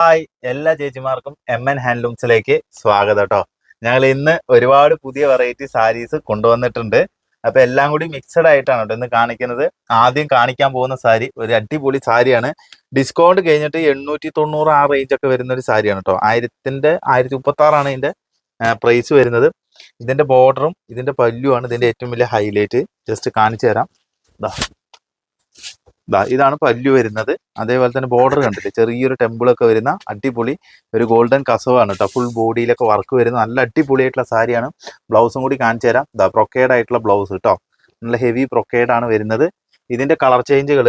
Hi എല്ലാ ചേച്ചിമാർക്കും M N ഹാൻഡ്ലൂംസിലേക്ക് സ്വാഗതം കേട്ടോ ഞങ്ങൾ ഇന്ന് ഒരുപാട് പുതിയ വെറൈറ്റി സാരീസ് കൊണ്ടുവന്നിട്ടുണ്ട്. അപ്പൊ എല്ലാം കൂടി മിക്സഡ് ആയിട്ടാണ് കേട്ടോ ഇന്ന് കാണിക്കുന്നത്. ആദ്യം കാണിക്കാൻ പോകുന്ന സാരി ഒരു അടിപൊളി സാരിയാണ്. ഡിസ്കൗണ്ട് കഴിഞ്ഞിട്ട് എണ്ണൂറ്റി തൊണ്ണൂറ് ആ റേഞ്ച് ഒക്കെ വരുന്ന ഒരു സാരിയാണ് കേട്ടോ ആയിരത്തിന്റെ ആയിരത്തി മുപ്പത്തി ആറാണ് ഇതിന്റെ പ്രൈസ് വരുന്നത് ഇതിന്റെ ബോർഡറും ഇതിന്റെ പല്ലുമാണ് ഇതിന്റെ ഏറ്റവും വലിയ ഹൈലൈറ്റ് ജസ്റ്റ് കാണിച്ചു തരാം. ഇതാണ് പല്ലു വരുന്നത്. അതേപോലെ തന്നെ ബോർഡർ കണ്ടില്ലേ? ചെറിയൊരു ടെമ്പിൾ ഒക്കെ വരുന്ന അടിപൊളി ഒരു ഗോൾഡൻ കസവാണ് കേട്ടോ ഫുൾ ബോഡിയിലൊക്കെ വർക്ക് വരുന്ന നല്ല അടിപൊളിയായിട്ടുള്ള സാരിയാണ്. ബ്ലൗസും കൂടി കാണിച്ചു തരാം. ദാ പ്രൊക്കേഡ് ആയിട്ടുള്ള ബ്ലൗസ് കേട്ടോ നല്ല ഹെവി പ്രൊക്കേഡ് ആണ് വരുന്നത്. ഇതിന്റെ കളർ ചേഞ്ചുകൾ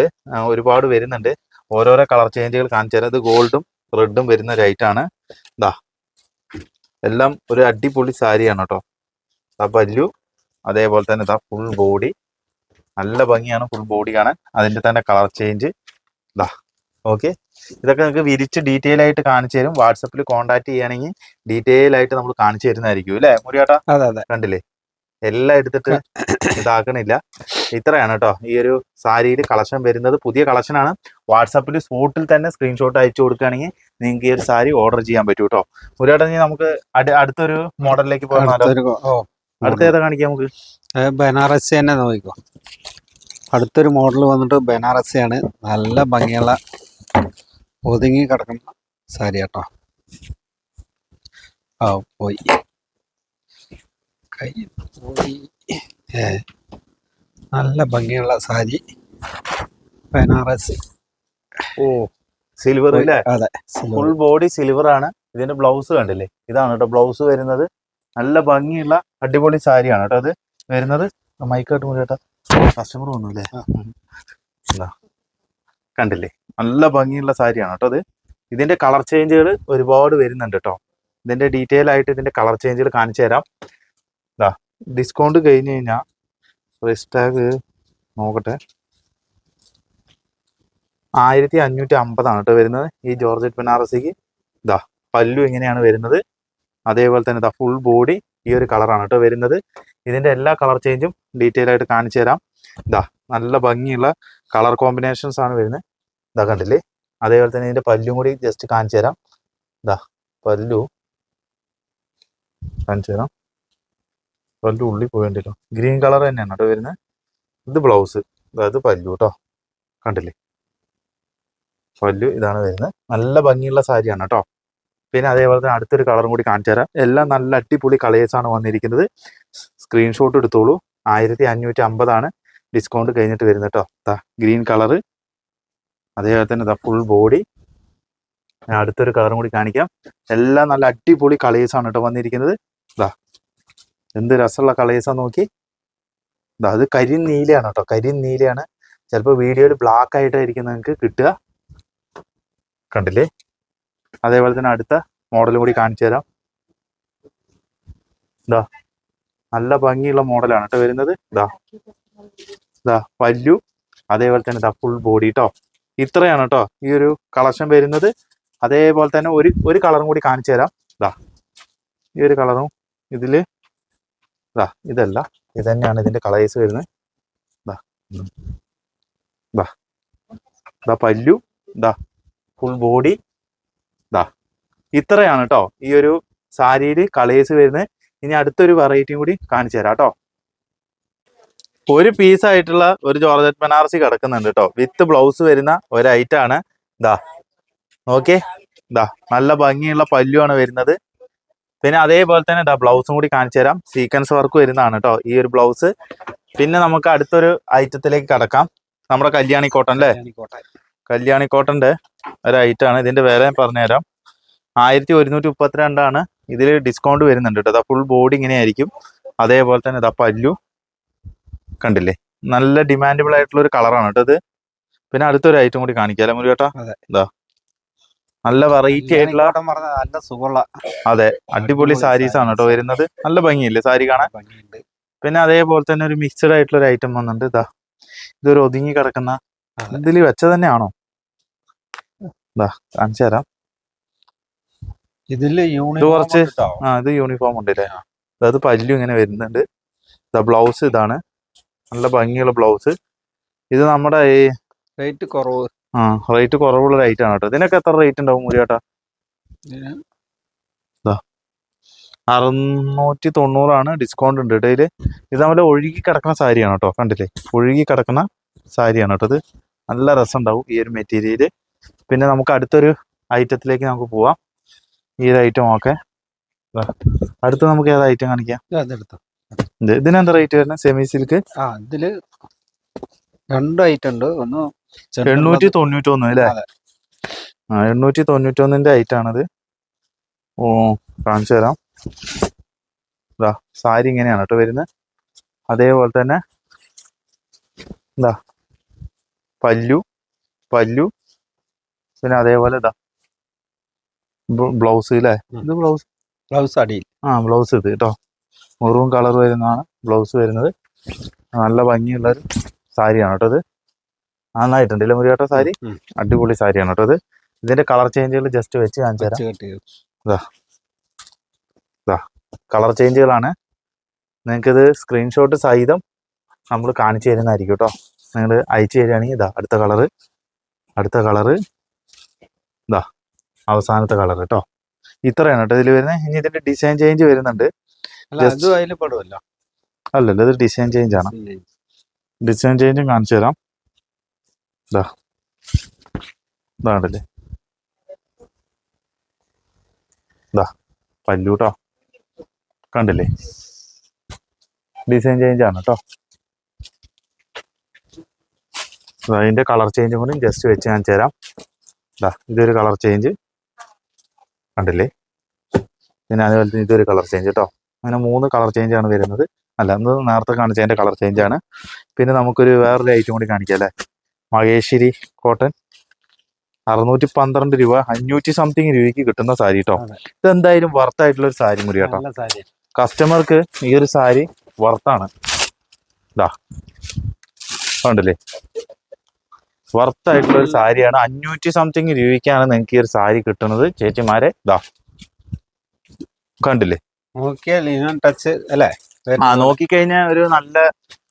ഒരുപാട് വരുന്നുണ്ട്. ഓരോരോ കളർ ചേഞ്ചുകൾ കാണിച്ചു തരാം. ഇത് ഗോൾഡും റെഡും വരുന്ന ആണ്. ദാ എല്ലാം ഒരു അടിപൊളി സാരിയാണ് കേട്ടോ ദാ പല്ലു അതേപോലെ തന്നെ ദാ ഫുൾ ബോഡി നല്ല ഭംഗിയാണ് ഫുൾ ബോഡി കാണാൻ അതിന്റെ തന്നെ കളർ ചേഞ്ച് ഇതാ ഓക്കെ ഇതൊക്കെ നിങ്ങൾക്ക് വിരിച്ച് ഡീറ്റെയിൽ ആയിട്ട് കാണിച്ചു തരും. വാട്സപ്പിൽ കോൺടാക്ട് ചെയ്യുകയാണെങ്കിൽ ഡീറ്റെയിൽ ആയിട്ട് നമ്മൾ കാണിച്ചു തരുന്നതായിരിക്കും അല്ലേ മുരിയാട്ടാ കണ്ടില്ലേ? എല്ലാം എടുത്തിട്ട് ഇതാക്കണില്ല. ഇത്രയാണ് കേട്ടോ. ഈ ഒരു സാരിയിൽ കളക്ഷൻ വരുന്നത്. പുതിയ കളക്ഷൻ ആണ്. വാട്സപ്പിൽ സ്പോട്ടിൽ തന്നെ സ്ക്രീൻഷോട്ട് അയച്ചു കൊടുക്കുകയാണെങ്കിൽ നിങ്ങൾക്ക് ഈ ഒരു സാരി ഓർഡർ ചെയ്യാൻ പറ്റും കേട്ടോ. മുരിയാട്ടാ ഇനി നമുക്ക് അടി- അടുത്തൊരു മോഡലിലേക്ക് പോകാൻ അടുത്ത ഏതാ കാണിക്കാം നമുക്ക്? ബനാറസി തന്നെ നോക്കിക്കോ. അടുത്തൊരു മോഡൽ വന്നിട്ട് ബനാറസിയാണ്. നല്ല ഭംഗിയുള്ള ഒതുങ്ങി കിടക്കുന്ന സാരി കേട്ടോ ആ പോയി. കൈ പോയി. ഏ നല്ല ഭംഗിയുള്ള സാരി ബനാറസി. ഓ സിൽവർ അല്ലേ അതെ ഫുൾ ബോഡി സിൽവർ ആണ്. ഇതിന്റെ ബ്ലൗസ് കണ്ടില്ലേ? ഇതാണ് കേട്ടോ ബ്ലൗസ് വരുന്നത്. നല്ല ഭംഗിയുള്ള അടിപൊളി സാരിയാണ് കേട്ടോ അത്. വരുന്നത്. മൈക്കോട്ട് മുടി കേട്ടോ. കസ്റ്റമർ വന്നു അല്ലേ കണ്ടില്ലേ? നല്ല ഭംഗിയുള്ള സാരിയാണ് കേട്ടോ അത്. ഇതിന്റെ കളർ ചേഞ്ചുകൾ ഒരുപാട് വരുന്നുണ്ട് കേട്ടോ. ഇതിന്റെ ഡീറ്റെയിൽ ആയിട്ട് ഇതിന്റെ കളർ ചേഞ്ചുകൾ കാണിച്ചു തരാം. ഇതാ. ഡിസ്കൗണ്ട് കഴിഞ്ഞ് കഴിഞ്ഞാൽ പ്രൈസ് ടാഗ് നോക്കട്ടെ. ആയിരത്തി അഞ്ഞൂറ്റി അമ്പതാണ് കേട്ടോ വരുന്നത്. ഈ ജോർജറ്റ് ബനാറസിക്ക്. ഇതാ. പല്ലു ഇങ്ങനെയാണ് വരുന്നത്. അതേപോലെ തന്നെ ഇതാ ഫുൾ ബോഡി ഈ ഒരു കളറാണ് കേട്ടോ വരുന്നത്. ഇതിന്റെ എല്ലാ കളർ ചേഞ്ചും ഡീറ്റെയിൽ ആയിട്ട് കാണിച്ചു തരാം. ഇതാ നല്ല ഭംഗിയുള്ള കളർ കോമ്പിനേഷൻസ് ആണ് വരുന്നത്. ഇതാ കണ്ടില്ലേ? അതേപോലെ തന്നെ ഇതിന്റെ പല്ലും കൂടി ജസ്റ്റ് കാണിച്ചു തരാം. ഇതാ പല്ലു. കാണിച്ചു തരാം. പല്ലു ഉള്ളി പോയിണ്ടല്ലോ. ഗ്രീൻ കളർ തന്നെയാണ് കേട്ടോ വരുന്നത്. ഇത് ബ്ലൗസ് അതായത് പല്ലു കേട്ടോ. കണ്ടില്ലേ? പല്ലു ഇതാണ് വരുന്നത്. നല്ല ഭംഗിയുള്ള സാരിയാണ് കേട്ടോ. പിന്നെ അതേപോലെ തന്നെ അടുത്തൊരു കളറും കൂടി കാണിച്ചു തരാം. എല്ലാം നല്ല അടിപൊളി കളേഴ്സാണ് വന്നിരിക്കുന്നത്. സ്ക്രീൻഷോട്ട് എടുത്തോളൂ. ആയിരത്തി അഞ്ഞൂറ്റി അമ്പതാണ് ഡിസ്കൗണ്ട് കഴിഞ്ഞിട്ട് വരുന്നത് കേട്ടോ ഗ്രീൻ കളറ് അതേപോലെ തന്നെ ഫുൾ ബോഡി അടുത്തൊരു കളറും കൂടി കാണിക്കാം. എല്ലാം നല്ല അടിപൊളി കളേഴ്സാണ് കേട്ടോ വന്നിരിക്കുന്നത്. ദാ എന്ത് രസമുള്ള കളേഴ്സാ നോക്കി. ദാ അത് കരി നീലയാണ് കേട്ടോ കരി നീലയാണ്. ചിലപ്പോൾ വീഡിയോയിൽ ബ്ലാക്ക് ആയിട്ടായിരിക്കും നിങ്ങൾക്ക് കിട്ടുക. കണ്ടില്ലേ? അതേപോലെ തന്നെ അടുത്ത മോഡലും കൂടി കാണിച്ചു തരാം ഇതാ നല്ല ഭംഗിയുള്ള മോഡലാണ് കേട്ടോ വരുന്നത്. ഇതാ ഇതാ പല്ലു. അതേപോലെ തന്നെ ഇതാ ഫുൾ ബോഡി കേട്ടോ ഇത്രയാണ് കേട്ടോ ഈ ഒരു കളക്ഷൻ വരുന്നത്. അതേപോലെ തന്നെ ഒരു ഒരു കളറും കൂടി കാണിച്ചു തരാം. ഇതാ ഈ ഒരു കളറും ഇതിൽ. ഇതാ ഇതല്ല. ഇത് തന്നെയാണ് ഇതിന്റെ കളേഴ്സ് വരുന്നത്. ഇതാ. ഇതാ ഇതാ പല്ലു. ഇതാ ഫുൾ ബോഡി ഇതാ ഇത്രയാണ് കേട്ടോ ഈ ഒരു സാരിയിൽ കളേഴ്സ് വരുന്നത്. ഇനി അടുത്തൊരു വെറൈറ്റിയും കൂടി കാണിച്ചു തരാം കേട്ടോ ഒരു പീസ് ആയിട്ടുള്ള ഒരു ജോർജറ്റ് ബനാറസി കിടക്കുന്നുണ്ട് കേട്ടോ വിത്ത് ബ്ലൗസ് വരുന്ന ഒരു ഐറ്റം ആണ്. ഇതാ ഓക്കെ ഇതാ നല്ല ഭംഗിയുള്ള പല്ലുവാണ് വരുന്നത്. പിന്നെ അതേപോലെ തന്നെ ഇതാ ബ്ലൗസും കൂടി കാണിച്ചു തരാം. സീക്വൻസ് വർക്ക് വരുന്നതാണ് കേട്ടോ ഈ ഒരു ബ്ലൗസ് പിന്നെ നമുക്ക് അടുത്തൊരു ഐറ്റത്തിലേക്ക് കടക്കാം. നമ്മുടെ കല്യാണി കോട്ടൺ അല്ലേ. കല്യാണി കോട്ടന്റെ ഒരു ഐറ്റാണ് ഇതിന്റെ വില ഞാൻ പറഞ്ഞുതരാം. ആയിരത്തി ഒരുന്നൂറ്റി മുപ്പത്തിരണ്ടാണ്. ഇതിൽ ഡിസ്കൗണ്ട് വരുന്നുണ്ട് കേട്ടോ. അതാ ഫുൾ ബോഡി ഇങ്ങനെ ആയിരിക്കും. അതേപോലെ തന്നെ ഇതാ പല്ലു. കണ്ടില്ലേ? നല്ല ഡിമാൻഡബിൾ ആയിട്ടുള്ള ഒരു കളറാണ് കേട്ടോ ഇത്. പിന്നെ അടുത്തൊരു ഐറ്റം കൂടി കാണിക്കാലോ മുരു ചേട്ടാ അതെ. ഇതാ നല്ല വെറൈറ്റി ആയിട്ടുള്ള നല്ല സുഖമുള്ള അതെ അടിപൊളി സാരീസ് ആണ് കേട്ടോ വരുന്നത്. നല്ല ഭംഗിയില്ലേ സാരി കാണാൻ? പിന്നെ അതേപോലെ തന്നെ ഒരു മിക്സഡ് ആയിട്ടുള്ള ഒരു ഐറ്റം വന്നിട്ടുണ്ട്. ഇതാ ഇതൊരു ഒതുങ്ങി കിടക്കുന്ന. ഇതിൽ വെച്ച തന്നെയാണോ? ഇതാ കാണിച്ചു തരാം. ഇതിൽ യൂണിഫോം കുറച്ച്. ആ ഇത് യൂണിഫോം ഉണ്ട് അല്ലേ അതായത് പല്ലു ഇങ്ങനെ വരുന്നുണ്ട്. ഇതാ ബ്ലൗസ് ഇതാണ്. നല്ല ഭംഗിയുള്ള ബ്ലൗസ് ഇത് നമ്മുടെ ഈ റേറ്റ് കുറവ്. ആ റേറ്റ് കുറവുള്ള ഐറ്റം ആണ് കേട്ടോ. ഇതിനൊക്കെ എത്ര റേറ്റ് ഉണ്ടാവും മുരിയേട്ടാ അറുന്നൂറ്റി തൊണ്ണൂറാണ് ഡിസ്കൗണ്ട് ഉണ്ട് ഇടയിൽ ഇത് നമ്മുടെ ഒഴുകി കിടക്കുന്ന സാരിയാണ് കേട്ടോ കണ്ടില്ലേ? ഒഴുകി കിടക്കുന്ന സാരിയാണ് കേട്ടോ ഇത്. നല്ല രസം ഉണ്ടാവും ഈ ഒരു മെറ്റീരിയൽ പിന്നെ നമുക്ക് അടുത്തൊരു ഐറ്റത്തിലേക്ക് നമുക്ക് പോവാം. ഈ ഒരു ഐറ്റം ഒക്കെ. ദാ, അടുത്ത് നമുക്ക് ഏത് ഐറ്റം കാണിക്കാം? ഇതിനെന്താ റേറ്റ് വരുന്നത് സെമി സിൽക്ക് ആ ഇതിൽ രണ്ട് ഐറ്റം ഉണ്ട്. ഒന്ന് എണ്ണൂറ്റി തൊണ്ണൂറ്റി ഒന്ന് അല്ലേ. ആ എണ്ണൂറ്റി തൊണ്ണൂറ്റി ഒന്നിന്റെ ഐറ്റം ആണത്. ഓ കാണിച്ചു തരാം. ഇതാ സാരി ഇങ്ങനെയാണ് കേട്ടോ വരുന്നത് അതേപോലെ തന്നെ എന്താ പല്ലു പല്ലു. പിന്നെ അതേപോലെ ഇതാ ബ്ലൗസ് അല്ലേ ഇത് ബ്ലൗസ്. ബ്ലൗസ് അടിയിൽ. ആ ബ്ലൗസ് ഇത് കേട്ടോ. മെറൂൺ കളർ വരുന്നതാണ് ബ്ലൗസ് വരുന്നത്. നല്ല ഭംഗിയുള്ള ഒരു സാരിയാണ് കേട്ടോ ഇത്. നന്നായിട്ടുണ്ട് ഇല്ല സാരി? അടിപൊളി സാരിയാണ് കേട്ടോ ഇത്. ഇതിന്റെ കളർ ചേഞ്ചുകൾ ജസ്റ്റ് വെച്ച് കാണിച്ചു തരാം. ഇതാ കളർ ചേഞ്ചുകളാണ്. നിങ്ങൾക്കിത് സ്ക്രീൻഷോട്ട് സഹിതം നമ്മൾ കാണിച്ചു തരുന്നതായിരിക്കും കേട്ടോ. നിങ്ങൾ അയച്ചു തരികയാണെങ്കിൽ ഇതാ അടുത്ത കളറ്. അടുത്ത കളറ്. ഇതാ അവസാനത്തെ കളർ കേട്ടോ. ഇത്രയാണ് കേട്ടോ ഇതിൽ വരുന്നത്. ഇനി ഇതിന്റെ ഡിസൈൻ ചേഞ്ച് വരുന്നുണ്ട്. അല്ലല്ലോ ഇത് ഡിസൈൻ ചേഞ്ച് ആണ്. ഡിസൈൻ ചേഞ്ചും. കാണിച്ചു തരാം. ഇതാ ഇതാണ്ടല്ലേ ഇതാ പല്ലൂട്ടോ കണ്ടില്ലേ? ഡിസൈൻ ചേഞ്ച് ആണ് കേട്ടോ അതിന്റെ കളർ ചേഞ്ചും കൂടി ജസ്റ്റ് വെച്ച് കാണിച്ചു തരാം. ഇതാ ഇതൊരു കളർ ചേഞ്ച്. കണ്ടില്ലേ? പിന്നെ അതുപോലെ തന്നെ ഇതൊരു കളർ ചേഞ്ച് കേട്ടോ അങ്ങനെ മൂന്ന് കളർ ചേഞ്ച് ആണ് വരുന്നത്. അല്ല അന്ന് നേരത്തെ കാണിച്ചതിന്റെ കളർ ചേഞ്ച് ആണ്. പിന്നെ നമുക്കൊരു വേറൊരു ഐറ്റം കൂടി കാണിക്കാം അല്ലേ? മഹേശ്വരി കോട്ടൺ അറുന്നൂറ്റി പന്ത്രണ്ട് രൂപ അഞ്ഞൂറ്റി സംതിങ് രൂപയ്ക്ക് കിട്ടുന്ന സാരി കേട്ടോ. ഇതെന്തായാലും വർത്തായിട്ടുള്ള ഒരു സാരി മുറി കേട്ടോ. കസ്റ്റമർക്ക് ഈ ഒരു സാരി വർത്താണ് ഇതാ കണ്ടില്ലേ? വർത്തായിട്ടുള്ള ഒരു സാരിയാണ്. അഞ്ഞൂറ്റി സംതിങ് രൂപയ്ക്കാണ് നിങ്ങൾക്ക് ഈ ഒരു സാരി കിട്ടുന്നത്. ചേച്ചിമാരെ ദാ. കണ്ടില്ലേ? ടച്ച് അല്ലേ? ആ നോക്കിക്കഴിഞ്ഞാൽ ഒരു നല്ല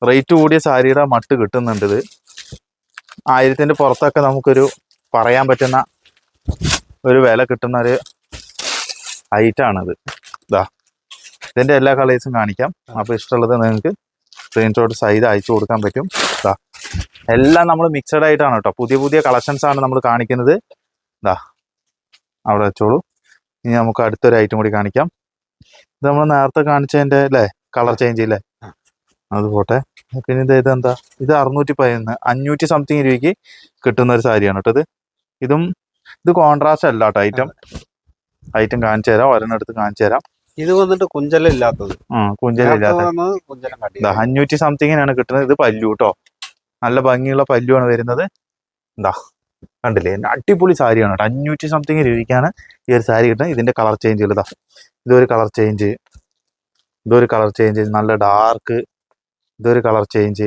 റേറ്റ് കൂടിയ സാരിയുടെ മട്ട് കിട്ടുന്നുണ്ട് ഇത്. ആയിരത്തിന്റെ പുറത്തൊക്കെ നമുക്കൊരു പറയാൻ പറ്റുന്ന ഒരു വില കിട്ടുന്ന ഒരു ഐറ്റം ആണിത്. ഇതാ ഇതിന്റെ എല്ലാ കളേഴ്സും കാണിക്കാം. അപ്പൊ ഇഷ്ടമുള്ളത് നിങ്ങൾക്ക് സ്ക്രീൻഷോട്ട് സൈഡ് അയച്ചു കൊടുക്കാൻ പറ്റും. ഇതാ എല്ലാം നമ്മൾ മിക്സഡ് ആയിട്ടാണ് കേട്ടോ. പുതിയ പുതിയ കളക്ഷൻസ് ആണ് നമ്മൾ കാണിക്കുന്നത്. ഇതാ അവിടെ വെച്ചോളൂ. ഇനി നമുക്ക് അടുത്തൊരു ഐറ്റം കൂടി കാണിക്കാം. ഇത് നമ്മൾ നേരത്തെ കാണിച്ചതിന്റെ അല്ലേ കളർ ചേഞ്ച് ഇല്ലേ അത് പോട്ടെ. പിന്നെ ഇത് ഇതെന്താ? ഇത് അറുന്നൂറ്റി പതിനൊന്ന് അഞ്ഞൂറ്റി സംതിങ് രൂപയ്ക്ക് കിട്ടുന്ന ഒരു സാരിയാണ് കേട്ടോ ഇത്. ഇതും ഇത് കോൺട്രാസ്റ്റ് അല്ല കേട്ടോ ഐറ്റം ഐറ്റം കാണിച്ചു തരാം ഒരെണ്ണം എടുത്ത് കാണിച്ചു തരാം. ഇത് വന്നിട്ട് കുഞ്ചലില്ലാത്തത് ആ കുഞ്ചലില്ലാത്ത നേരത്തെ വന്നത് കുഞ്ചലം കാട്ടി അഞ്ഞൂറ്റി സംതിങ്ങിനാണ് കിട്ടുന്നത്. ഇത് പല്ലു കേട്ടോ. നല്ല ഭംഗിയുള്ള പല്ലുവാണ് വരുന്നത്. എന്താ കണ്ടില്ലേ? അടിപൊളി സാരിയാണ് കേട്ടോ. അഞ്ഞൂറ്റി സംതിങ് രൂപയ്ക്കാണ് ഈ ഒരു സാരി കിട്ടുന്നത്. ഇതിന്റെ കളർ ചേഞ്ച് ഇതാ ഇതൊരു കളർ ചേഞ്ച് ഇതൊരു കളർ ചേഞ്ച് നല്ല ഡാർക്ക് ഇതൊരു കളർ ചേഞ്ച്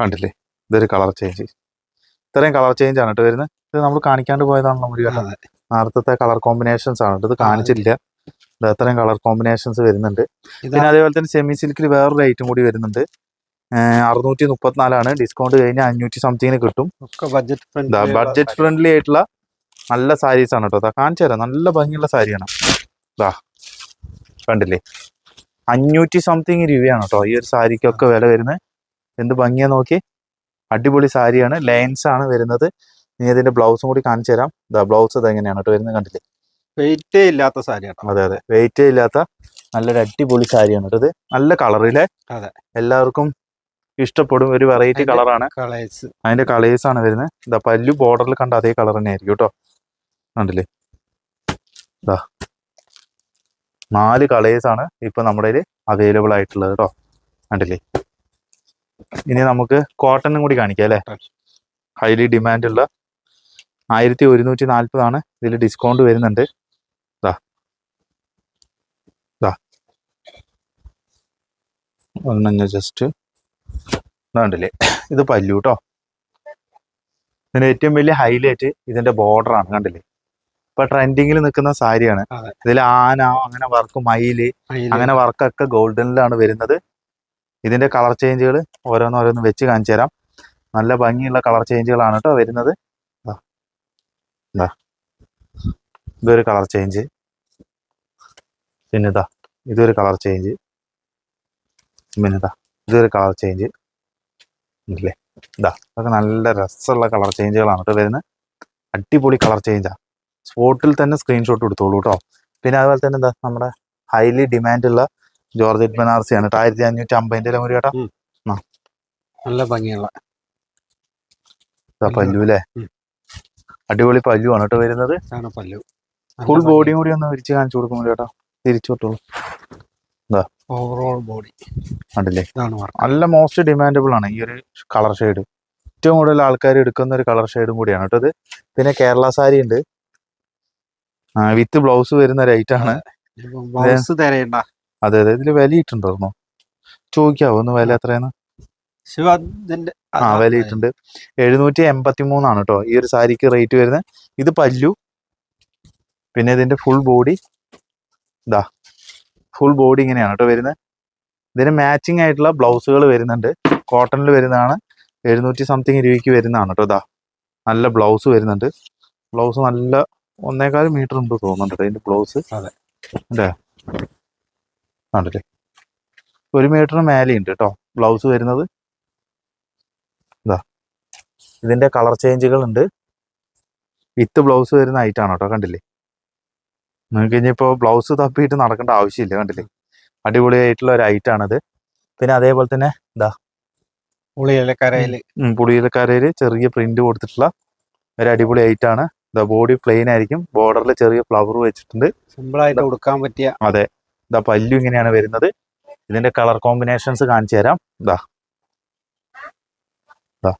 കണ്ടില്ലേ? ഇതൊരു കളർ ചേഞ്ച് ഇത്രയും കളർ ചേഞ്ച് ആണ് കേട്ടോ വരുന്നത്. ഇത് നമ്മൾ കാണിക്കാണ്ട് പോയതാണല്ലോ അതെ. നേരത്തെ കളർ കോമ്പിനേഷൻസ് ആണ്. ഇത് കാണിച്ചില്ല ഇത് അത്രയും കളർ കോമ്പിനേഷൻസ് വരുന്നുണ്ട്. പിന്നെ അതേപോലെ തന്നെ സെമി സിൽക്കിൽ വേറൊരു ഐറ്റം കൂടി വരുന്നുണ്ട്. അറുന്നൂറ്റി മുപ്പത്തിനാലാണ് ഡിസ്കൗണ്ട് കഴിഞ്ഞാൽ അഞ്ഞൂറ്റി സംതിങ്ങിന് കിട്ടും. ബഡ്ജറ്റ് ഫ്രണ്ട്ലി ബഡ്ജറ്റ് ഫ്രണ്ട്ലി ആയിട്ടുള്ള നല്ല സാരീസ് ആണ് കേട്ടോ കാണിച്ചു തരാം. നല്ല ഭംഗിയുള്ള സാരിയാണ് ദാ കണ്ടില്ലേ? അഞ്ഞൂറ്റി സംതിങ് രൂപയാണ് കേട്ടോ ഈ ഒരു സാരിക്കൊക്കെ വില വരുന്നത്. എന്ത് ഭംഗിയാ നോക്കി അടിപൊളി സാരിയാണ് ലൈൻസ് ആണ് വരുന്നത്. ഇനി ഇതിന്റെ ബ്ലൗസും കൂടി കാണിച്ചു തരാം. ദാ ബ്ലൗസ് ഇത് എങ്ങനെയാണ് കേട്ടോ വരുന്നത് കണ്ടില്ലേ? വെയിറ്റേ ഇല്ലാത്ത സാരിയാണ് അതെ അതെ. വെയിറ്റേ ഇല്ലാത്ത നല്ലൊരു അടിപൊളി സാരിയാണ് കേട്ടോ ഇത്. നല്ല കളറിലെ അതെ. എല്ലാവർക്കും ഇഷ്ടപ്പെടും ഒരു വെറൈറ്റി കളറാണ് അതിന്റെ കളേഴ്സ് ആണ് വരുന്നത്. ഇതാ പല്ലു ബോർഡറിൽ കണ്ട അതേ കളർ തന്നെ ആയിരിക്കും കേട്ടോ. കണ്ടില്ലേ? ഇതാ. നാല് കളേഴ്സ് ആണ് ഇപ്പൊ നമ്മുടെ അവൈലബിൾ ആയിട്ടുള്ളത് കേട്ടോ. കണ്ടില്ലേ? ഇനി നമുക്ക് കോട്ടണും കൂടി കാണിക്കാം അല്ലേ? ഹൈലി ഡിമാൻഡ് ഉള്ള ആയിരത്തി ഒരുന്നൂറ്റി നാൽപ്പതാണ് ഇതിൽ ഡിസ്കൗണ്ട് വരുന്നുണ്ട്. ഇതാ. ഇതാ. ഒന്ന് ജസ്റ്റ് കണ്ടില്ലേ? ഇത് പല്ലു കേട്ടോ ഇതിന്റെ ഏറ്റവും വലിയ ഹൈലൈറ്റ് ഇതിന്റെ ബോർഡർ ആണ് കണ്ടില്ലേ? ഇപ്പൊ ട്രെൻഡിങ്ങിൽ നിൽക്കുന്ന സാരിയാണ്. ഇതിൽ ആന അങ്ങനെ വർക്ക് മയിൽ അങ്ങനെ വർക്കൊക്കെ ഗോൾഡനിലാണ് വരുന്നത്. ഇതിന്റെ കളർ ചേഞ്ചുകൾ ഓരോന്നോരോന്ന് വെച്ച് കാണിച്ചു തരാം. നല്ല ഭംഗിയുള്ള കളർ ചേഞ്ചുകളാണ് കേട്ടോ വരുന്നത്. ഇതൊരു കളർ ചേഞ്ച് പിന്നെ ഇതാ ഇതൊരു കളർ ചേഞ്ച് പിന്നെ ഇതാ ഇതൊരു കളർ ചേഞ്ച് ഇല്ലേ? ഇതാ അതൊക്കെ നല്ല രസമുള്ള കളർ ചേഞ്ചുകളാണ് കേട്ടോ വരുന്നത് അടിപൊളി കളർ ചേഞ്ചാണ് സ്പോട്ടിൽ തന്നെ സ്ക്രീൻഷോട്ട് എടുത്തോളൂ കേട്ടോ പിന്നെ അതുപോലെ തന്നെ എന്താ നമ്മുടെ ഹൈലി ഡിമാൻഡുള്ള ജോർജറ്റ് ആണ് കേട്ടോ ആയിരത്തി അഞ്ഞൂറ്റി അമ്പതിന്റെ ഒരു കേട്ടോ നല്ല ഭംഗിയുള്ള. പല്ലു അല്ലേ അടിപൊളി പല്ലു ആണ് കേട്ടോ വരുന്നത്. പല്ലു. ഫുൾ ബോഡിയും കൂടി ഒന്ന് വിരിച്ച് കാണിച്ചു കൊടുക്കുമ്പോൾ ചേട്ടാ തിരിച്ചു വിട്ടോളൂ ഓവറോൾ ബോഡി കണ്ടില്ലേ? നല്ല മോസ്റ്റ് ഡിമാൻഡബിൾ ആണ് ഈ ഒരു കളർ ഷെയ്ഡ് ഏറ്റവും കൂടുതൽ ആൾക്കാർ എടുക്കുന്ന ഒരു കളർ ഷെയ്ഡും കൂടിയാണ് കേട്ടോ ഇത്. പിന്നെ കേരള സാരി ഉണ്ട്. വിത്ത് ബ്ലൗസ് വരുന്ന റേറ്റ് ആണ്. അതെ അതെ. ഇതിൽ വില ഇട്ടുണ്ടോ ചോദിക്കാവോ? ഒന്ന് വില എത്രയാണ്? ആ വില ഇട്ടുണ്ട് എഴുന്നൂറ്റി എൺപത്തി മൂന്നാണ് കേട്ടോ ഈ ഒരു സാരിക്ക് റേറ്റ് വരുന്നത്. ഇത് പല്ലു. പിന്നെ ഇതിന്റെ ഫുൾ ബോഡി ഇതാ ഫുൾ ബോഡി ഇങ്ങനെയാണ് കേട്ടോ വരുന്നത് ഇതിന് മാച്ചിങ് ആയിട്ടുള്ള ബ്ലൗസുകൾ വരുന്നുണ്ട്. കോട്ടണിൽ വരുന്നതാണ് എഴുന്നൂറ്റി സംതിങ് രൂപയ്ക്ക് വരുന്നതാണ് കേട്ടോ ഇതാ നല്ല ബ്ലൗസ് വരുന്നുണ്ട്. ബ്ലൗസ് നല്ല ഒന്നേകാൽ മീറ്റർ ഉണ്ട് തോന്നുന്നുണ്ട് അതിന്റെ ബ്ലൗസ് അതെ. അല്ലേ? കണ്ടില്ലേ? ഒരു മീറ്ററിന് മേലെയുണ്ട് ഉണ്ട് കേട്ടോ ബ്ലൗസ് വരുന്നത്. ഇതാ ഇതിന്റെ കളർ ചേഞ്ചുകൾ ഉണ്ട് വിത്ത് ബ്ലൗസ് വരുന്ന ഐറ്റാണ് കേട്ടോ കണ്ടില്ലേ? നിങ്ങൾക്ക് ഇനിയിപ്പോൾ ബ്ലൗസ് തപ്പിയിട്ട് നടക്കേണ്ട ആവശ്യമില്ല കണ്ടില്ലേ? അടിപൊളിയായിട്ടുള്ള ഒരു ഐറ്റാണിത് പിന്നെ അതേപോലെ തന്നെ എന്താ പുളിയിലക്കരയിൽ. പുളിയിലക്കരയിൽ ചെറിയ പ്രിന്റ് കൊടുത്തിട്ടുള്ള ഒരു അടിപൊളി ഐറ്റാണ് ഇതാ ബോഡി പ്ലെയിൻ ആയിരിക്കും. ബോർഡറിൽ ചെറിയ ഫ്ലവർ വെച്ചിട്ടുണ്ട്. സിമ്പിൾ ആയിട്ട് കൊടുക്കാൻ പറ്റിയ അതെ. ഇതാ പല്ലു ഇങ്ങനെയാണ് വരുന്നത്. ഇതിന്റെ കളർ കോമ്പിനേഷൻസ് കാണിച്ചു തരാം. ഇതാ ഇതാ.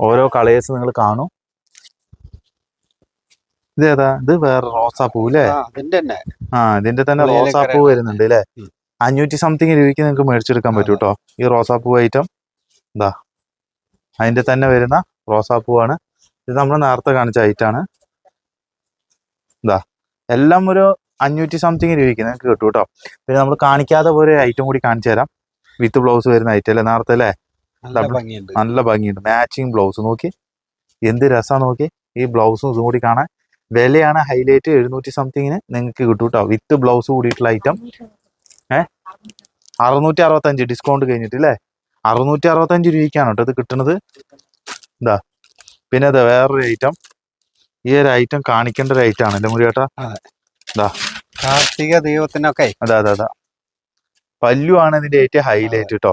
ഓരോ കളേഴ്സ് നിങ്ങൾ കാണും. ഇത് ഏതാ ഇത് വേറെ റോസാപ്പൂ അല്ലേ ആ, ഇതിന്റെ തന്നെ റോസാപ്പൂ വരുന്നുണ്ട് അല്ലേ. അഞ്ഞൂറ്റി സംതിങ് രൂപയ്ക്ക് നിങ്ങൾക്ക് മേടിച്ചെടുക്കാൻ പറ്റും കേട്ടോ ഈ റോസാപ്പൂ ഐറ്റം. ഇതാ അതിന്റെ തന്നെ വരുന്ന റോസാപ്പൂ ആണ് ഇത് നമ്മൾ നേരത്തെ കാണിച്ച ഐറ്റാണ്. ഇതാ എല്ലാം ഒരു അഞ്ഞൂറ്റി സംതിങ് രൂപയ്ക്ക് നിങ്ങൾക്ക് കിട്ടും കേട്ടോ. പിന്നെ നമ്മൾ കാണിക്കാതെ പോലെ ഐറ്റം കൂടി കാണിച്ചു തരാം. വിത്ത് ബ്ലൗസ് വരുന്ന ഐറ്റം അല്ലേ നേരത്തെ അല്ലേ? നല്ല ഭംഗിയുണ്ട്. നല്ല ഭംഗിയുണ്ട്. മാച്ചിങ് ബ്ലൗസ് നോക്കി. എന്ത് രസമാണ് നോക്കി. ഈ ബ്ലൗസും ഇതും കൂടി കാണാൻ വിലയാണ് ഹൈലൈറ്റ് എഴുന്നൂറ്റി സംതിങ്ങിന് നിങ്ങൾക്ക് കിട്ടും കേട്ടോ വിത്ത് ബ്ലൗസ് കൂടിയിട്ടുള്ള ഐറ്റം അറുന്നൂറ്റി അറുപത്തഞ്ച് ഡിസ്കൗണ്ട് കഴിഞ്ഞിട്ട് അല്ലേ അറുന്നൂറ്റി അറുപത്തഞ്ച് രൂപയ്ക്കാണ് കേട്ടോ ഇത് കിട്ടുന്നത് എന്താ പിന്നെ അതെ വേറൊരു ഐറ്റം ഈ ഒരു ഐറ്റം കാണിക്കേണ്ട ഒരു ഐറ്റം ആണ് അല്ലേ എന്താ കാർത്തിക ദൈവത്തിനൊക്കെ. അതെ അതെ അതെ പല്ലു ആണ് ഇതിന്റെ ഏറ്റവും ഹൈലൈറ്റ് കേട്ടോ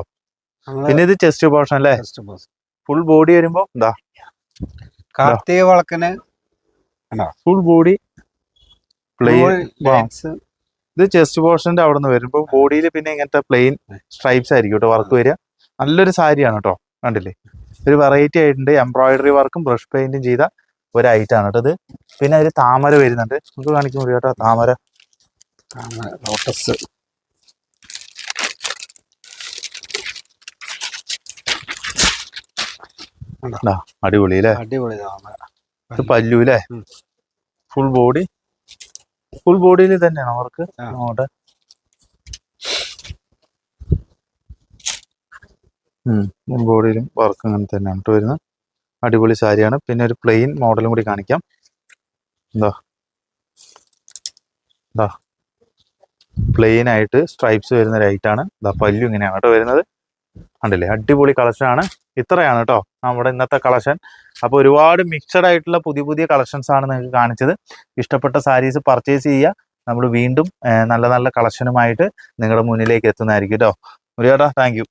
പിന്നെ ഇത് ചെസ്റ്റ് പോർഷൻ അല്ലേ ഫുൾ ബോഡി വരുമ്പോ എന്താ കാർത്തിക വിളക്കിന് ഫുൾ ബോഡി ഇത് ചെസ്റ്റ് പോർഷന്റെ അവിടെ നിന്ന് വരുമ്പോ ബോഡിയിൽ പിന്നെ ഇങ്ങനത്തെ പ്ലെയിൻ സ്ട്രൈപ്സ് ആയിരിക്കും കേട്ടോ വർക്ക് വരിക. നല്ലൊരു സാരിയാണ് കേട്ടോ കണ്ടില്ലേ? ഒരു വെറൈറ്റി ആയിട്ടുണ്ട്. എംബ്രോയിഡറി വർക്കും ബ്രഷ് പെയിന്റും ചെയ്ത ഒരു ഐറ്റം ആണ് കേട്ടോ ഇത്. പിന്നെ അതിൽ താമര വരുന്നുണ്ട്. നമുക്ക് കാണിക്കുമ്പോൾ കേട്ടോ താമര. താമര ലോട്ടസ് അടിപൊളി അല്ലേ? അടിപൊളി താമര. ഇത് പല്ലു അല്ലേ. ഫുൾ ബോഡി ഫുൾ ബോഡിയിൽ തന്നെയാണ് അവർക്ക്. അങ്ങോട്ട്. ഫുൾ ബോഡിയിലും വർക്ക് അങ്ങനെ തന്നെയാണ് കേട്ടോ വരുന്നത്. അടിപൊളി സാരിയാണ്. പിന്നെ ഒരു പ്ലെയിൻ മോഡലും കൂടി കാണിക്കാം. എന്താ എന്താ പ്ലെയിൻ ആയിട്ട് സ്ട്രൈപ്സ് വരുന്ന ലൈറ്റാണ് ഇതാ പല്ലു ഇങ്ങനെയാണ് കേട്ടോ വരുന്നത്. കണ്ടില്ലേ? അടിപൊളി കളക്ഷനാണ് ആണ് ഇത്രയാണ് കേട്ടോ. നമ്മുടെ ഇന്നത്തെ കളക്ഷൻ. അപ്പോൾ ഒരുപാട് മിക്സഡ് ആയിട്ടുള്ള പുതിയ പുതിയ കളക്ഷൻസ് ആണ് നിങ്ങൾക്ക് കാണിച്ചത്. ഇഷ്ടപ്പെട്ട സാരീസ് പർച്ചേസ് ചെയ്യുക. നമ്മൾ വീണ്ടും നല്ല നല്ല കളക്ഷനുമായിട്ട് നിങ്ങളുടെ മുന്നിലേക്ക് എത്തുന്നതായിരിക്കും കേട്ടോ മുരിയേട്ടാ താങ്ക് യു